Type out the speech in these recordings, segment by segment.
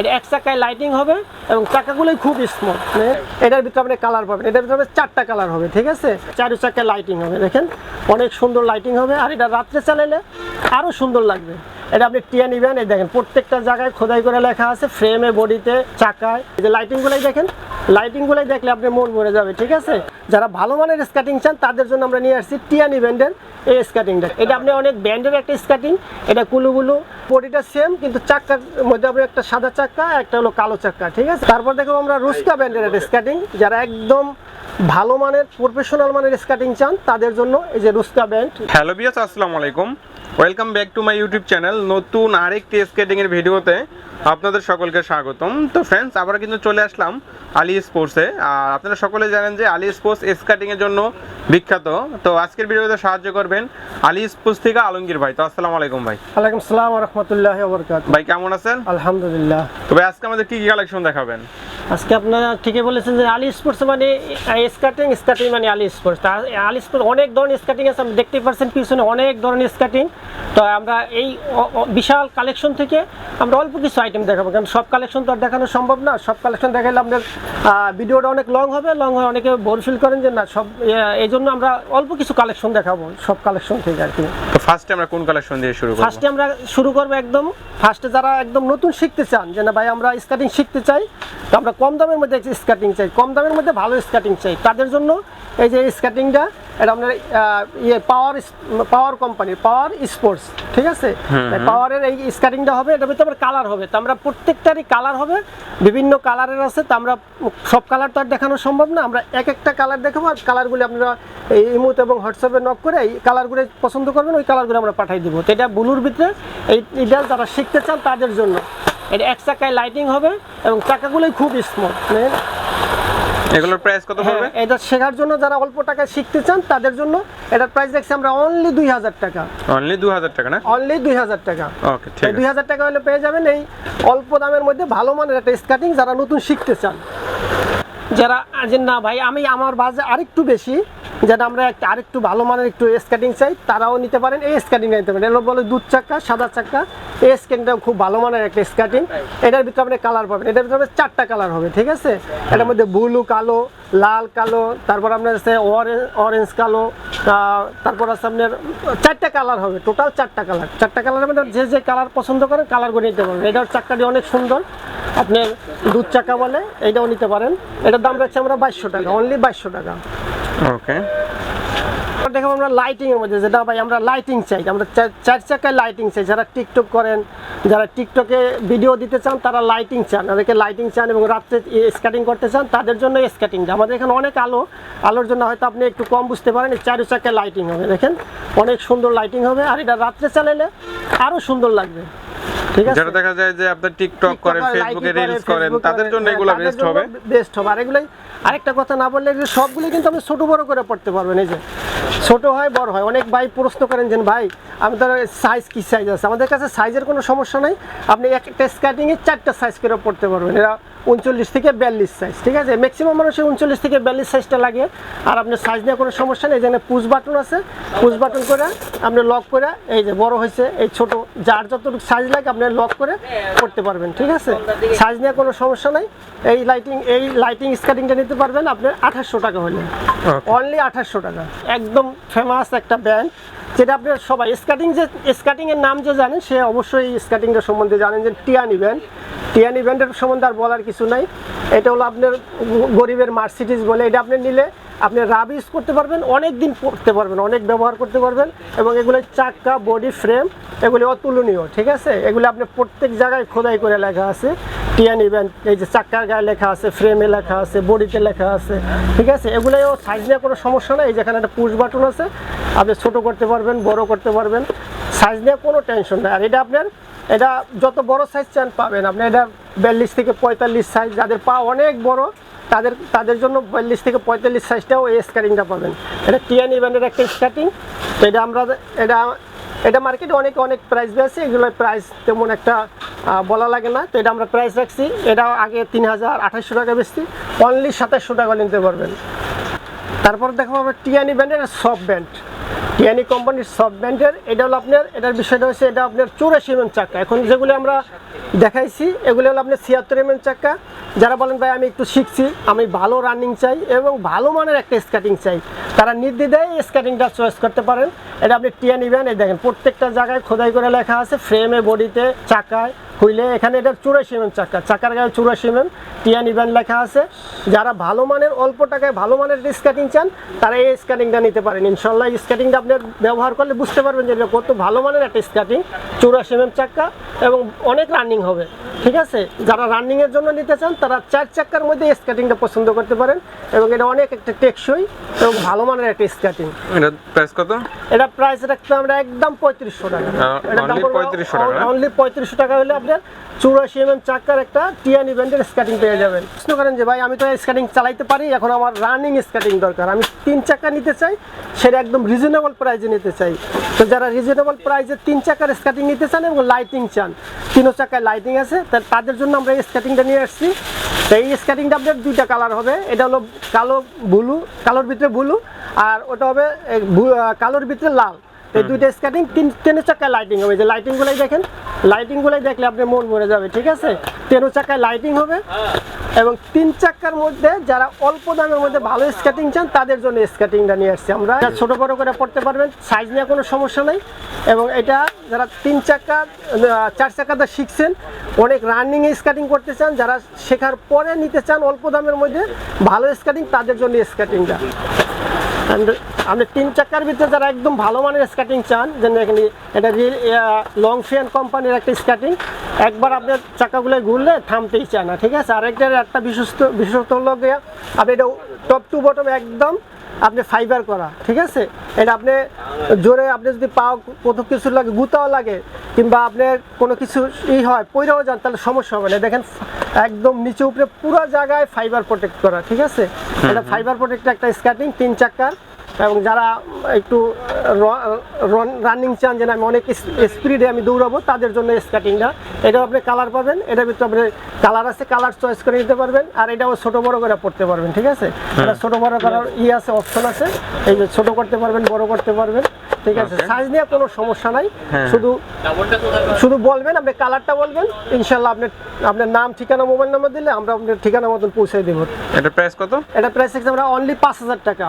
এটা এক চাকায় লাইটিং হবে এবং চাকাগুলোই খুব স্মুথ এটার ভিতরে আপনি কালার পাবেন। এটার ভিতরে চারটা কালার হবে, ঠিক আছে? চারি চাকায় লাইটিং হবে, দেখেন? অনেক সুন্দর লাইটিং হবে, আর এটা রাত্রে চালাইলে আরও সুন্দর লাগবে। এটা আপনি টিয়া নিবেন, এই দেখেন, প্রত্যেকটা জায়গায় খোদাই করে লেখা আছে ফ্রেমে বডিতে, চাকায়। এই যে লাইটিংগুলোই দেখেন লাইটিংগুলোই দেখলে আপনি মন ভরে যাবে, ঠিক আছে? যারা ভালো মানের স্কাটিং চান, তাদের জন্য আমরা নিয়ে আসছি টিয়ানি ব্যান্ডের এই স্কাটিংটা এটা আপনি অনেক ব্যান্ডের একটা স্কাটিং এটা কুলুগুলু বডিটা সেম কিন্তু চাকার মধ্যে আমরা একটা সাদা চাক্কা, একটা হলো কালো চাক্কা, ঠিক আছে? তারপর দেখো আমরা রুস্কা ব্যান্ডের স্কাটিং যারা একদম ভালো মানের প্রফেশনাল মানের স্কাটিং চান, তাদের জন্য এই যে রুস্কা ব্যান্ড। হ্যালো বিয়াস আসসালামু আলাইকুম। Welcome back to my YouTube channel নতুন আরেকটি স্কেটিং এর ভিডিওতে আপনাদের সকলকে স্বাগতম। তো ফ্রেন্ডস আবার কিন্তু চলে আসলাম আলি স্পোর্টসে আর আপনারা সকলে জানেন যে আলি স্পোর্টস স্কেটিং এর জন্য বিখ্যাত। তো আজকের ভিডিওতে সাহায্য করবেন আলি স্পোর্টস থেকে আলমগীর ভাই। তো আসসালামু আলাইকুম ভাই। আলাইকুম সালাম রহমতুল্লাহ বরকাত ভাই কেমন আছেন? আলহামদুলিল্লাহ। তো ভাই আজকে আমাদের কি কি কালেকশন দেখাবেন? আজকে আপনারা ঠিকই বলেছেন যে আলি স্পোর্টস মানে স্কাটিং স্কাটিং মানে আলি স্পোর্টস আলি স্পোর্টস অনেক ধরনের স্কাটিং আছে আপনি দেখতেই পাচ্ছেন পিছনে অনেক ধরনের স্কাটিং তো আমরা এই বিশাল কালেকশন থেকে আমরা অল্প কিছু আইটেম দেখাবো কারণ সব কালেকশন তো আর দেখানো সম্ভব না। সব কালেকশন দেখালে আপনার ভিডিওটা অনেক লং হবে লং হয়ে অনেকে বোর ফিল করেন যে না সব এই জন্য আমরা অল্প কিছু কালেকশন দেখাবো সব কালেকশন থেকে আর কি। তো ফার্স্টে আমরা কোন কালেকশন দিয়ে শুরু করব? ফার্স্টে আমরা শুরু করব একদম ফার্স্টে যারা একদম নতুন শিখতে চান যে না ভাই আমরা স্কাটিং শিখতে চাই তো আমরা কম দামের মধ্যে স্কাটিং চাই কম দামের মধ্যে ভালো স্কাটিং চাই। তাদের জন্য এই যে স্কাটিংটা এটা আপনার ইয়ে পাওয়ার পাওয়ার কোম্পানির পাওয়ার স্পোর্টস ঠিক আছে? পাওয়ারের এই স্কাটিংটা হবে এটার ভিতরে কালার হবে। তো আমরা প্রত্যেকটারই কালার হবে বিভিন্ন কালারের আছে তো আমরা সব কালার তো আর দেখানো সম্ভব না। আমরা এক একটা কালার দেখাবো আর কালারগুলি আপনারা এই ইমুত এবং হোয়াটসঅ্যাপে নক করে এই কালারগুলো পছন্দ করবেন ওই কালারগুলো আমরা পাঠিয়ে দেবো। তো এটা ব্লুর ভিতরে এই এটা যারা শিখতে চান তাদের জন্য। এটা এক চাকায় লাইটিং হবে এবং চাকাগুলোই খুব স্মুথ এগুলোর প্রাইস কত পড়বে? হ্যাঁ, এটা শেখার জন্য যারা অল্প টাকায় শিখতে চান তাদের জন্য এটার প্রাইস দেখছি আমরা অনলি দুই হাজার টাকা। অনলি দু হাজার টাকা না? অনলি দুই হাজার টাকা। ওকে ঠিক দুই হাজার টাকা হলে পেয়ে যাবেন এই অল্প দামের মধ্যে ভালো মানের একটা স্কাটিং যারা নতুন শিখতে চান। যারা যে না ভাই আমি আমার বাজে আরেকটু বেশি যেটা আমরা একটা আরেকটু ভালো মানের একটু স্কেটিং চাই, তারাও নিতে পারেন, এই স্কেটিং নিতে পারেন। এগুলো বলে দুধ চাক্কা সাদা চাক্কা এই স্কেটিংটাও খুব ভালো মানের একটা স্কেটিং এটার ভিতরে আপনি কালার পাবেন। এটার ভিতরে চারটা কালার হবে, ঠিক আছে? এটার মধ্যে ব্লু কালো, লাল, কালো, তারপর আপনার আছে অরেঞ্জ কালো তারপর আছে আপনার চারটা কালার হবে টোটাল চারটা কালার চারটা কালারের মধ্যে যে যে কালার পছন্দ করেন কালারগুলো নিতে পারবেন। এটার চাক্কাটি অনেক সুন্দর। আপনার দুধ চাকা বলে, এটাও নিতে পারেন। এটার দাম রাখছি আমরা বাইশশো টাকা অনলি বাইশশো টাকা। ওকে এবার দেখো আমরা লাইটিং এর মধ্যে যেটা ভাই আমরা লাইটিং চাই। আমরা চার- চাকায় লাইটিং চাই। যারা টিকটক করেন যারা টিকটকে ভিডিও দিতে চান তারা লাইটিং চান। অনেকে লাইটিং চান এবং রাত্রে স্কেটিং করতে চান তাদের জন্য স্কেটিংটা আমাদের এখানে অনেক আলো। আলোর জন্য হয়তো আপনি একটু কম বুঝতে পারেন চারি চাকায় লাইটিং হবে। দেখেন অনেক সুন্দর লাইটিং হবে। আর এটা রাত্রে চালাইলে আরও সুন্দর লাগবে। ঠিক আছে? যারা দেখা যায় যে আপনার টিকটক করেন ফেসবুকে রিলস করেন তাদের জন্য হ্যাঁ, এগুলো বেস্ট হবে। বেস্ট হবে। আর এগুলোই আরেকটা কথা না বললে যে সবগুলো কিন্তু আপনি ছোটো বড় করে পড়তে পারবেন, এই যে। ছোটো হয়, বড় হয়। অনেক ভাই প্রশ্ন করেন যে, ভাই, আমি তো সাইজ কী সাইজ আছে? আমাদের কাছে সাইজের কোনো সমস্যা নাই। আপনি একটা স্কার্টিংয়ে চারটা সাইজ করে পড়তে পারবেন। এরা উনচল্লিশ থেকে বিয়াল্লিশ সাইজ ঠিক আছে? ম্যাক্সিমাম মানুষের উনচল্লিশ থেকে বিয়াল্লিশ সাইজটা লাগে। আর আপনার সাইজ নিয়ে কোনো সমস্যা নেই যেখানে পুশ বাটন আছে পুশ বাটন করে আপনি লক করে এই যে বড় হয়েছে এই ছোট যার যতটুকু সাইজ লাগে আপনি লক করে করতে পারবেন ঠিক আছে? সাইজ নিয়ে কোনো সমস্যা নাই। এই লাইটিং এই লাইটিং স্কার্টিংটা নিতে পারবেন আপনার আঠাশশো টাকা হলে। অনলি আঠাশশো টাকা। একদম ফেমাস একটা ব্র্যান্ড যেটা আপনার সবাই স্কাটিং যে স্কাটিং এর নাম যে জানেন সে অবশ্যই স্কাটিংটা সম্বন্ধে জানেন যে টিয়ানি ব্যান্ড টিয়ানি ব্যান্ডের সম্বন্ধে আর বলার কিছু নাই। এটা হলো আপনার গরিবের মার্সিডিস বলে। এটা আপনি নিলে আপনি রাব ইউজ করতে পারবেন অনেক দিন পড়তে পারবেন, অনেক ব্যবহার করতে পারবেন এবং এগুলোর চাক্কা বডি ফ্রেম এগুলি অতুলনীয়, ঠিক আছে? এগুলি আপনি প্রত্যেক জায়গায় খোদাই করে লেখা আছে। টিয়ান ব্যান্ড এই যে চাক্কার গায়ে লেখা আছে ফ্রেমে লেখা আছে বডিতে লেখা আছে, ঠিক আছে? এগুলোও সাইজ নিয়ে কোনো সমস্যা নেই। যেখানে একটা পুশ বাটন আছে, আপনি ছোটো করতে পারবেন, বড় করতে পারবেন সাইজ নিয়ে কোনো টেনশন নেই। আর এটা আপনার এটা যত বড় সাইজ চান পাবেন, আপনি এটা বিয়াল্লিশ থেকে পঁয়তাল্লিশ সাইজ যাদের পা অনেক বড়, তাদের তাদের জন্য বিয়াল্লিশ থেকে পঁয়তাল্লিশ সাইজটাও এই স্কাটিংটা পাবেন। এটা টিয়ানি ব্যান্ডের একটা স্কাটিং তো এটা আমরা, এটা এটা মার্কেটে অনেক অনেক প্রাইস আছে এগুলোর প্রাইস তেমন একটা বলা লাগে না। তো এটা আমরা প্রাইস রাখছি। এটা আগে তিন হাজার আঠাশশো টাকা বেশি অনলি সাতাশশো টাকা নিতে পারবেন। তারপর দেখো আমরা টিয়ানি ব্যান্ডের সফট ব্যান্ড টিয়ানি কোম্পানির সব ব্র্যান্ডের এটা হলো আপনার, এটার বিষয়টা হচ্ছে এটা আপনার চৌরাশি এমএম চাক্কা এখন যেগুলো আমরা দেখাইছি, এগুলি হলো আপনার ছিয়াত্তর এমএম চাক্কা যারা বলেন, ভাই, আমি একটু শিখছি, আমি ভালো রানিং চাই এবং ভালো মানের একটা স্কাটিং চাই। তারা নির্দ্বিধায় স্কেটিংটা চয়েস করতে পারেন। এটা আপনি টিয়া নিবেন, এই দেখেন, প্রত্যেকটা জায়গায় খোদাই করে লেখা আছে ফ্রেমে বডিতে চাকায়, হইলে, এখানে এটা চুরাশি এমএম চাকা, চাকার গায়ে চুরাশি এমএম টিয়া নিবেন লেখা আছে। যারা ভালো মানের, অল্প টাকায় ভালো মানের স্কেটিং চান, তারা এই স্কেটিংটা নিতে পারেন। ইনশাল্লাহ স্কেটিংটা আপনি ব্যবহার করলে বুঝতে পারবেন যে এটা কত ভালো মানের একটা স্কেটিং চৌরাশি এমএম চাকা এবং অনেক রানিং হবে। ঠিক আছে? যারা রানিংয়ের জন্য নিতে চান, তারা চার চাকার মধ্যে স্কাটিংটা পছন্দ করতে পারেন এবং এটা অনেক একটা টেকসই এবং ভালো মানের একটা স্কেটিং এটা প্রাইস কত? এটা প্রাইস রাখতে আমরা একদম পঁয়ত্রিশশো টাকা। আহ, only 3500 টাকা? অনলি পঁয়ত্রিশশো টাকা হলে আপনার চৌরাশি এম এম চাক্কার একটা টিয়ান ইভেন্টের স্কেটিং পেয়ে যাবেন। প্রশ্ন করেন যে ভাই আমি তো স্কেটিং চালাইতে পারি এখন আমার রানিং স্কেটিং দরকার। আমি তিন চাক্কা নিতে চাই সেটা একদম রিজনেবল প্রাইসে নিতে চাই। তো যারা রিজনেবল প্রাইসে তিন চাকার স্কেটিং নিতে চান এবং লাইটিং চান তিনও চাকায় লাইটিং আছে তাদের জন্য আমরা এই স্কেটিংটা নিয়ে আসছি। তো এই স্কেটিংটা আপনার দুইটা কালার হবে। এটা হলো কালো ব্লু কালোর ভিতরে ব্লু আর ওটা হবে কালোর ভিতরে লাল। এই দুইটা স্কেটিং তিন তিনের চাকায় লাইটিং হবে। যে লাইটিংগুলাই দেখেন লাইটিংগুলাই দেখলে আপনার মন ভরে যাবে ঠিক আছে? তেরো চাকায় লাইটিং হবে। এবং তিন চাকার মধ্যে যারা অল্প দামের মধ্যে ভালো স্কেটিং চান তাদের জন্য স্কেটিংটা নিয়ে আসছি আমরা। এটা ছোট বড় করে পড়তে পারবেন সাইজ নিয়ে কোনো সমস্যা নেই। এবং এটা যারা তিন চাকা চার চাকাতে শিখছেন অনেক রানিং স্কেটিং করতে চান যারা শেখার পরে নিতে চান অল্প দামের মধ্যে ভালো স্কেটিং তাদের জন্য স্কেটিংটা আপনি তিন চাকার ভিতরে যারা একদম ভালো মানের স্কাটিং চান যেন এখানে এটা লং ফিয়ান কোম্পানির একটা স্কাটিং একবার আপনার চাকাগুলো ঘুরলে থামতেই চায় না, ঠিক আছে? আরেকটার একটা বিশ্বস্ত বিশেষত্ব হলো আপনি এটা টপ টু বটম একদম আপনি ফাইবার করা ঠিক আছে? এটা আপনি জোরে আপনি যদি পাও কোথাও কিছু লাগে গুতাও লাগে কিংবা আপনার কোনো কিছু ই হয় পৈরাও যান তাহলে সমস্যা হবে না। দেখেন একদম নিচে উপরে পুরো জায়গায় ফাইবার প্রোটেক্ট করা ঠিক আছে? এটা ফাইবার প্রোটেক্ট একটা স্কার্টিং তিন চাকার এবং যারা একটু রানিং চান যেন আমি অনেক স্পিডে আমি দৌড়াবো তাদের জন্য স্কাটিংটা এটা আপনি কালার পাবেন এটার ভিতরে আপনি কালার আছে কালার চয়েস করে নিতে পারবেন আর এটাও ছোট বড় করে পড়তে পারবেন ঠিক আছে? এটা ছোট বড় করার ই আছে অপশন আছে। এই যে ছোট করতে পারবেন বড় করতে পারবেন ঠিক আছে? সাইজ নিয়ে কোনো সমস্যা নাই। হ্যাঁ। শুধু শুধু বলবেন আপনি কালারটা বলবেন ইনশাল্লাহ আপনার আপনার নাম ঠিকানা মোবাইল নাম্বার দিলে আমরা আপনার ঠিকানা মতন পৌঁছে দেবো। এটা প্রাইস কত? এটা প্রাইস আমরা অনলি পাঁচ হাজার টাকা।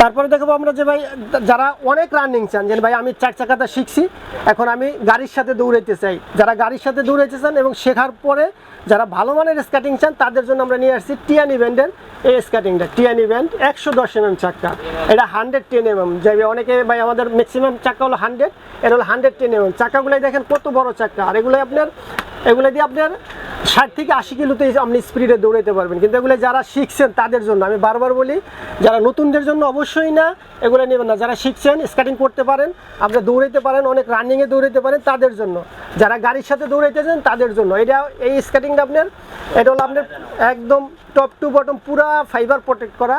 তারপরে দেখব আমরা যে ভাই, যারা অনেক রানিং চান যে ভাই আমি চার চাকাটা শিখছি, এখন আমি গাড়ির সাথে দৌড়াইতে চাই। যারা গাড়ির সাথে দৌড়াইতে চান এবং শেখার পরে যারা ভালো মানের স্কাটিং চান, তাদের জন্য আমরা নিয়ে আসছি টিয়ান ইভেন্টের এই স্কাটিংটা টিয়ান ইভেন্ট একশো দশ এমএম চাক্কা এটা হান্ড্রেড টেন এমএম যে অনেকে ভাই আমাদের ম্যাক্সিমাম চাক্কা হলো হান্ড্রেড এটা হলো হান্ড্রেড টেন এমএম চাক্কাগুলোই দেখেন কত বড় চাক্কা আর এগুলো আপনার এগুলো দিয়ে আপনার ষাট থেকে আশি কিলোতে আপনি স্পিডে দৌড়াইতে পারবেন। কিন্তু এগুলো যারা শিখছেন তাদের জন্য, আমি বারবার বলি, যারা নতুনদের জন্য অবশ্যই না, এগুলো নেবেন না। যারা শিখছেন স্কেটিং করতে পারেন, আপনি দৌড়াইতে পারেন, অনেক রানিংয়ে দৌড়াইতে পারেন, তাদের জন্য। যারা গাড়ির সাথে দৌড়াইতেছেন তাদের জন্য। এটা এই স্কেটিংটা আপনার, এটা হলো আপনার একদম টপ টু বটম পুরা ফাইবার প্রোটেক্ট করা।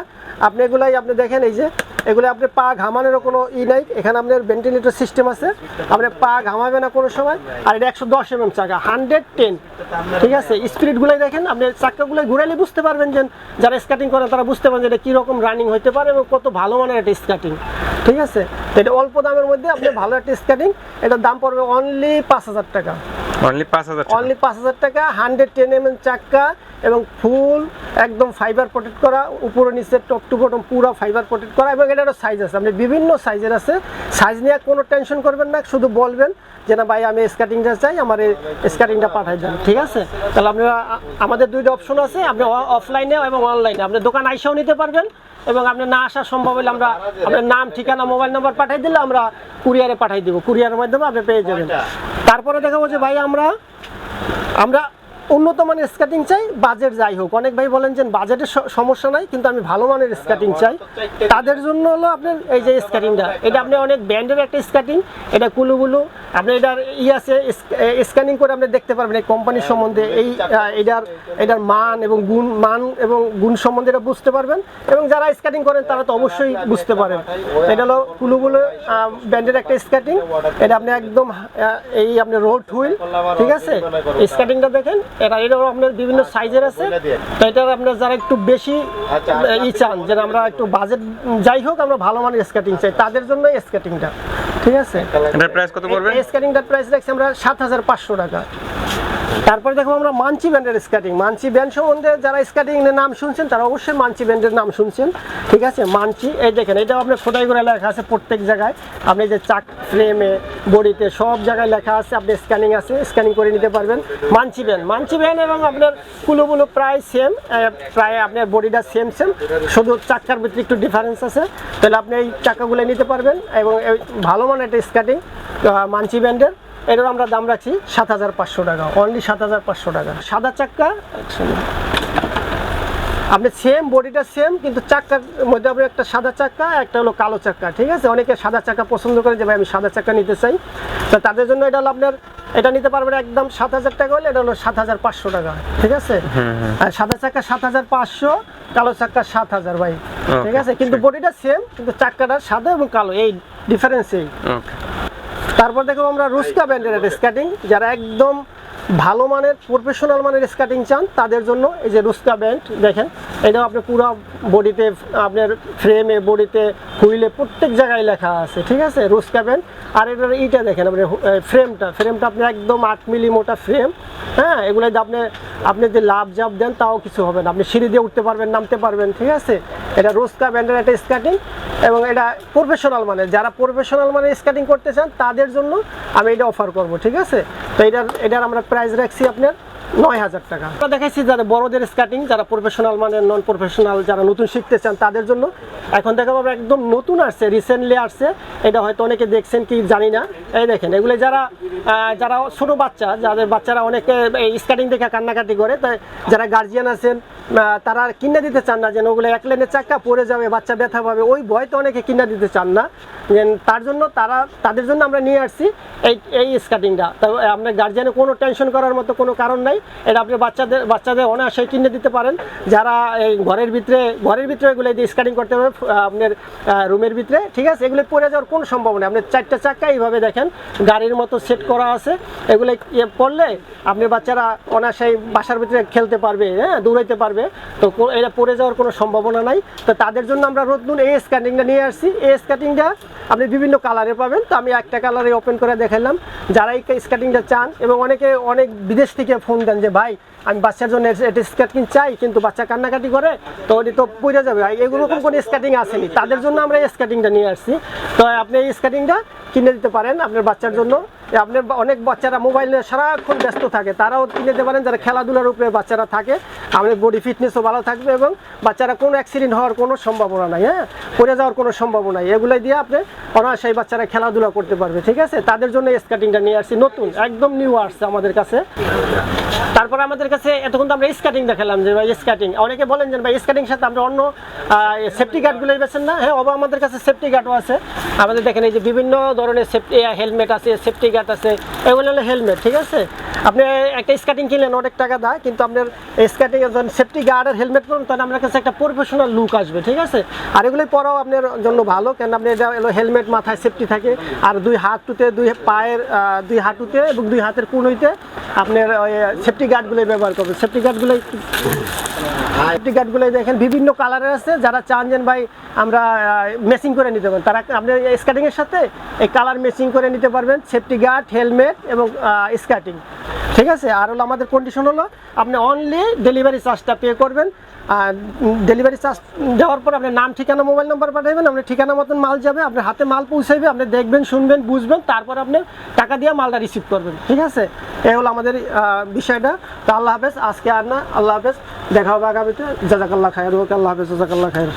আপনি এগুলাই আপনি দেখেন এই যে এগুলো আপনি পা ঘামানোরও কোনো ই নাই। এখানে আপনার ভেন্টিলেটর সিস্টেম আছে। আপনি পা ঘামাবে না কোনো সময়। আর এটা একশো দশ এমএম চাকা হান্ড্রেড টেন ঠিক আছে? স্পিরিটগুলোই দেখেন আপনি চাকাগুলো ঘুরাইলে বুঝতে পারবেন যে যারা স্কাটিং করে তারা বুঝতে পারেন যে এটা কীরকম রানিং হতে পারে এবং কত ভালো মানের একটা স্কাটিং ঠিক আছে? তো এটা অল্প দামের মধ্যে আপনি ভালো একটা স্কাটিং এটার দাম পড়বে অনলি পাঁচ হাজার টাকা। অনলি পাঁচ হাজার টাকা। অনলি পাঁচ হাজার টাকা হান্ড্রেড টেন এম এম চাক্কা এবং ফুল একদম ফাইবার প্রোটেক্ট করা উপরে নিচে টপ টু বটম পুরো ফাইবার প্রোটেক্ট করা এবং এটারও সাইজ আছে। আপনি বিভিন্ন সাইজের আছে। সাইজ নিয়ে কোনো টেনশন করবেন না শুধু বলবেন যে না ভাই আমি স্কাটিংটা চাই আমার এই স্কাটিংটা পাঠাই দেন। ঠিক আছে? তাহলে আপনারা আমাদের দুইটা অপশন আছে আপনি অফলাইনে এবং অনলাইনে আপনি দোকান আইসাও নিতে পারবেন এবং আপনি না আসা সম্ভব হলে আমরা আপনার নাম ঠিকানা মোবাইল নাম্বার পাঠাই দিলে আমরা কুরিয়ারে পাঠাই দিব। কুরিয়ারের মাধ্যমে আপনি পেয়ে যাবেন। তারপরে দেখাবো যে ভাই আমরা আমরা উন্নত মানের স্কেটিং চাই বাজেট যাই হোক। অনেক ভাই বলেন যে বাজেটের সমস্যা নাই, কিন্তু আমি ভালো মানের স্কেটিং চাই। তাদের জন্য হলো আপনার এই যে স্কেটিংটা এটা আপনি অনেক ব্র্যান্ডের একটা স্কেটিং এটা কুলুগুলু আপনি এটার ই আছে স্ক্যানিং করে আপনি দেখতে পারবেন এই কোম্পানির সম্বন্ধে। এই এটার এটার মান এবং গুণ, মান এবং গুণ সম্বন্ধে এটা বুঝতে পারবেন। এবং যারা স্কেটিং করেন, তারা তো অবশ্যই বুঝতে পারেন। এটা হলো কুলুগুলো ব্যান্ডের একটা স্কেটিং এটা আপনি একদম এই আপনি রোড হুইল ঠিক আছে? স্কেটিংটা দেখেন। এটা এটাও আপনার বিভিন্ন সাইজের আছে। তো এটার আপনার যারা একটু বেশি ই চান যে আমরা একটু বাজেট যাই হোক আমরা ভালো মানের স্কেটিং চাই। তাদের জন্য স্কেটিংটা ঠিক আছে? এটার প্রাইস কত পড়বে? স্কেটিংটার প্রাইস রাখছি আমরা সাত হাজার পাঁচশো টাকা। তারপরে দেখো আমরা মানচি ব্যান্ডের স্কেটিং। মানচি ব্যান্ড সম্বন্ধে যারা স্কেটিং এর নাম শুনছেন, তারা অবশ্যই মানচি ব্যান্ডের নাম শুনছেন। ঠিক আছে? মানচি, এই দেখেন, এটাও আপনার খোদাই করে লেখা আছে প্রত্যেক জায়গায়। আপনি যে চাক, ফ্রেমে, বডিতে সব জায়গায় লেখা আছে, আপনি স্ক্যানিং আছে, স্ক্যানিং করে নিতে পারবেন। মানচি ব্যান্ড মানচি ব্যান্ড এবং আপনার কুলোগুলো প্রায় সেম প্রায় আপনার বডিটা সেম সেম শুধু চাক্কার ভিতরে একটু ডিফারেন্স আছে। তাহলে আপনি এই চাকাগুলো নিতে পারবেন এবং ভালো মানের একটা স্কেটিং মানচি ব্যান্ডের। এটার আমরা দাম রাখছি সাত হাজার পাঁচশো টাকা অনলি সাত হাজার পাঁচশো টাকা। সাদা চাক্কা আপনি সেম বডিটা সেম কিন্তু চাক্কার মধ্যে আপনি একটা সাদা চাক্কা একটা হলো কালো চাক্কা ঠিক আছে? অনেকে সাদা চাক্কা পছন্দ করে যে ভাই আমি সাদা চাক্কা নিতে চাই। তো তাদের জন্য এটা হলো আপনার এটা নিতে পারবেন একদম সাত হাজার টাকা হলে এটা হলো সাত হাজার পাঁচশো টাকা ঠিক আছে? আর সাদা চাক্কা সাত হাজার পাঁচশো কালো চাক্কা সাত হাজার ভাই ঠিক আছে? কিন্তু বডিটা সেম কিন্তু চাক্কাটা সাদা এবং কালো এই ডিফারেন্স এই। তারপর দেখো আমরা রুস্কা ব্যান্ডের স্কেটিং যারা একদম ভালো মানের প্রফেশনাল মানের স্কেটিং চান, তাদের জন্য এই যে রুস্কা ব্যান্ড দেখেন, এটাও আপনি পুরো বডিতে আপনার ফ্রেমে বডিতে হুইলে প্রত্যেক জায়গায় লেখা আছে, ঠিক আছে? রুস্কা ব্যান্ড আর এটার ইটা দেখেন আপনি ফ্রেমটা ফ্রেমটা আপনি একদম আট মিলি মোটা ফ্রেম হ্যাঁ? এগুলো আপনি আপনি যে লাভ জাপ দেন, তাও কিছু হবে না। আপনি সিঁড়ি দিয়ে উঠতে পারবেন, নামতে পারবেন, ঠিক আছে? এটা রোস্কা ব্যান্ডের একটা স্কেটিং এবং এটা প্রফেশনাল মানে যারা প্রফেশনাল মানে স্কেটিং করতে চান, তাদের জন্য আমি এটা অফার করব, ঠিক আছে? এটার এটার আমরা প্রাইস রাখছি আপনার নয় হাজার টাকা। আমরা দেখাইছি যারা বড়দের স্কেটিং যারা প্রফেশনাল মানে নন প্রফেশনাল যারা নতুন শিখতে চান তাদের জন্য। এখন দেখাবো আমরা একদম নতুন আসছে রিসেন্টলি আসছে। এটা হয়তো অনেকে দেখছেন কি জানি না। এই দেখেন, এগুলো যারা যারা ছোট বাচ্চা, যাদের বাচ্চারা অনেকে এই স্কেটিং দেখে কান্নাকাটি করে, তাই যারা গার্জিয়ান আছেন তারা কিনে দিতে চান না যেন ওগুলো এক লেনের চাক্কা পড়ে যাবে, বাচ্চা ব্যথা পাবে। ওই ভয়তে অনেকে কিনে দিতে চান না। যে তার জন্য তারা, তাদের জন্য আমরা নিয়ে আসছি এই এই স্কার্টিংটা তো আপনার গার্জিয়ানে কোনো টেনশন করার মতো কোনো কারণ নাই। এটা আপনি বাচ্চাদের বাচ্চাদের অনায়াসে কিনে দিতে পারেন। যারা এই ঘরের ভিতরে ঘরের ভিতরে এগুলো দিয়ে স্কার্টিং করতে আহ, আপনার রুমের ভিতরে ঠিক আছে? এগুলো পড়ে যাওয়ার কোনো সম্ভাবনা আপনি চারটা চাক্কা এইভাবে দেখেন গাড়ির মতো সেট করা আছে। এগুলো ইয়ে পড়লে আপনি বাচ্চারা অনায়াসে বাসার ভিতরে খেলতে পারবে হ্যাঁ? দৌড়াইতে পারবে। তো এটা পড়ে যাওয়ার কোনো সম্ভাবনা নাই। তো তাদের জন্য আমরা নতুন এই স্ক্যাটিংটা নিয়ে আসছি। এই স্ক্যাটিংটা আপনি বিভিন্ন কালারে পাবেন। তো আমি একটা কালারে ওপেন করে দেখালাম। যারা এই স্ক্যাটিংটা চান এবং অনেকে অনেক বিদেশ থেকে ফোন দেন যে, ভাই, আমি বাচ্চার জন্য এটা স্কেটিং চাই, কিন্তু বাচ্চা কান্নাকাটি করে, তো ওটি তো পড়ে যাবে। আর এরকম কোনো স্কেটিং আসেনি। তাদের জন্য আমরা এই স্কেটিংটা নিয়ে আসছি। তো আপনি এই স্কেটিংটা কিনে দিতে পারেন আপনার বাচ্চার জন্য। আপনার অনেক বাচ্চারা মোবাইল নিয়ে সারাক্ষণ ব্যস্ত থাকে। তারাও কিনে দিতে পারেন। যারা খেলাধুলার উপরে বাচ্চারা থাকে আমাদের বডি ফিটনেসও ভালো থাকবে এবং বাচ্চারা কোনো অ্যাক্সিডেন্ট হওয়ার কোনো সম্ভাবনা নাই হ্যাঁ? পড়ে যাওয়ার কোনো সম্ভাবনা নাই। এগুলো দিয়ে আপনি অনায়াসে বাচ্চারা খেলাধুলা করতে পারবে, ঠিক আছে? তাদের জন্য স্কেটিংটা নিয়ে আসছি নতুন, একদম নিউ আসছে আমাদের কাছে। তারপর আমাদের কাছে এতক্ষণ তো আমরা স্কাটিং দেখালাম যে ভাই স্কাটিং অনেকে বলেন যে ভাই স্কাটিং সাথে আমরা অন্য সেফটি গার্ডগুলো বেছেন না। হ্যাঁ অবা আমাদের কাছে সেফটি গার্ডও আছে। আমাদের দেখেন এই যে বিভিন্ন ধরনের সেফটি হেলমেট আছে সেফটি গার্ড আছে, এগুলো হলো হেলমেট ঠিক আছে? আপনি একটা স্কাটিং কিনলেন, অনেক টাকা দেয়, কিন্তু আপনার স্কাটিং যখন সেফটি গার্ড আর হেলমেট পরুন তখন আপনার কাছে একটা প্রফেশনাল লুক আসবে, ঠিক আছে? আর এগুলোই পরাও আপনার জন্য ভালো কেন আপনি এটা হলো হেলমেট মাথায় সেফটি থাকে, আর দুই হাঁটুতে দুই পায়ের দুই হাঁটুতে এবং দুই হাতের কুনুইতে আপনার সেফটি গার্ডগুলোই ব্যবহার করবেন সেফটি গার্ডগুলোই সেফটি গার্ডগুলো দেখেন, বিভিন্ন কালারের আছে, যারা চান যেন ভাই আমরা মেসিং করে নিতে পারেন তারা আপনি স্কার্টিংয়ের সাথে এই কালার মেসিং করে নিতে পারবেন সেফটি গার্ড হেলমেট এবং স্কার্টিং ঠিক আছে? আর হলো আমাদের কন্ডিশন হলো, আপনি অনলি ডেলিভারি চার্জটা পে করবেন। আর ডেলিভারি চার্জ দেওয়ার পর আপনার নাম, ঠিকানা মোবাইল নাম্বার পাঠাবেন আপনার ঠিকানা মতন মাল যাবে আপনার হাতে মাল পৌঁছাবে আপনি দেখবেন, শুনবেন, বুঝবেন, তারপর আপনি টাকা দিয়ে মালটা রিসিভ করবেন। ঠিক আছে? এই হলো আমাদের বিষয়টা। তো আল্লাহ হাফেজ, আজকে আর না, আল্লাহ হাফেজ, দেখা হবে আগামীতে। জাজাকাল্লাহ খায়ের ওকে, আল্লাহ হাফেজ, জাজাকাল্লাহ খায়ের